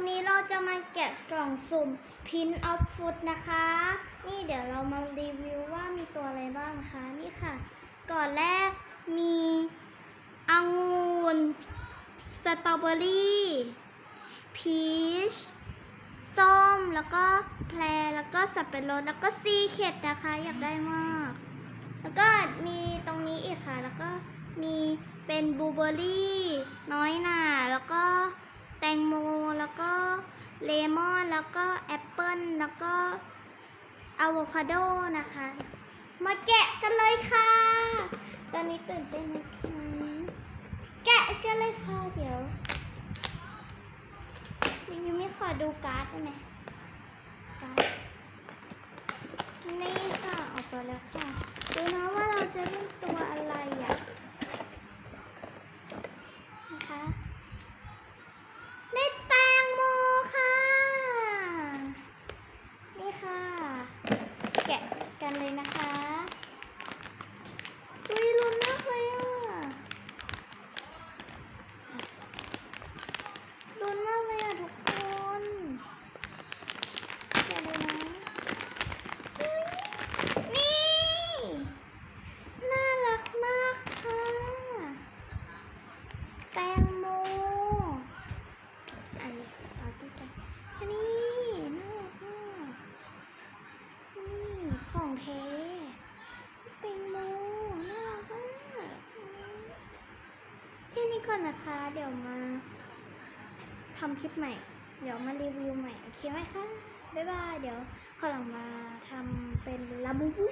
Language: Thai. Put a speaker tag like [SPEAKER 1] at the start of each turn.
[SPEAKER 1] วันนี้เราจะมาแกะกล่องสุ่มพินออฟฟุตนะคะ นี่เดี๋ยวเรามารีวิวว่ามีตัวอะไรบ้างนะคะ นี่ค่ะ ก่อนแรกมีองุ่นสตรอเบอรี่พีชส้ม แล้วก็แพรแล้วก็สับปะรดแล้วก็ซีเค็ดนะคะ อยากได้มาก แล้วก็มีตรงนี้อีกค่ะ แล้วก็มีเป็นบลูเบอร์รี่ น้อยน่า มอนแล้วก็แอปเปิ้ลแล้วก็อะโวคาโดนะคะ มาแกะกันเลยค่ะ ตอนนี้ตื่นเต้นนะคะแกะกันเลยค่ะเดี๋ยวยังไม่ขอดูการ์ดได้ไหมการ์ดนี่ค่ะออกมาแล้วค่ะ ดูนะว่าเราจะเล่นตัวอะไรอะ นะคะได้แตงโมค่ะ นี่ค่ะ แกะกันเลยนะคะอุ้ยรุนมากเลยอะรุนมากเลยอะทุกคนแกะเลยนะ นี่ น่ารักมากค่ะ แตงโมอันนี้เอาที่กันอันนี้น่ารักมากนี่ของเทแตงโมน่ารักมากแค่นี้ก่อนนะคะ เดี๋ยวมาทำคลิปใหม่ เดี๋ยวมารีวิวใหม่ โอเคไหมคะ บ๊ายบาย เดี๋ยวข้างหลังมาทำเป็นลาบูบู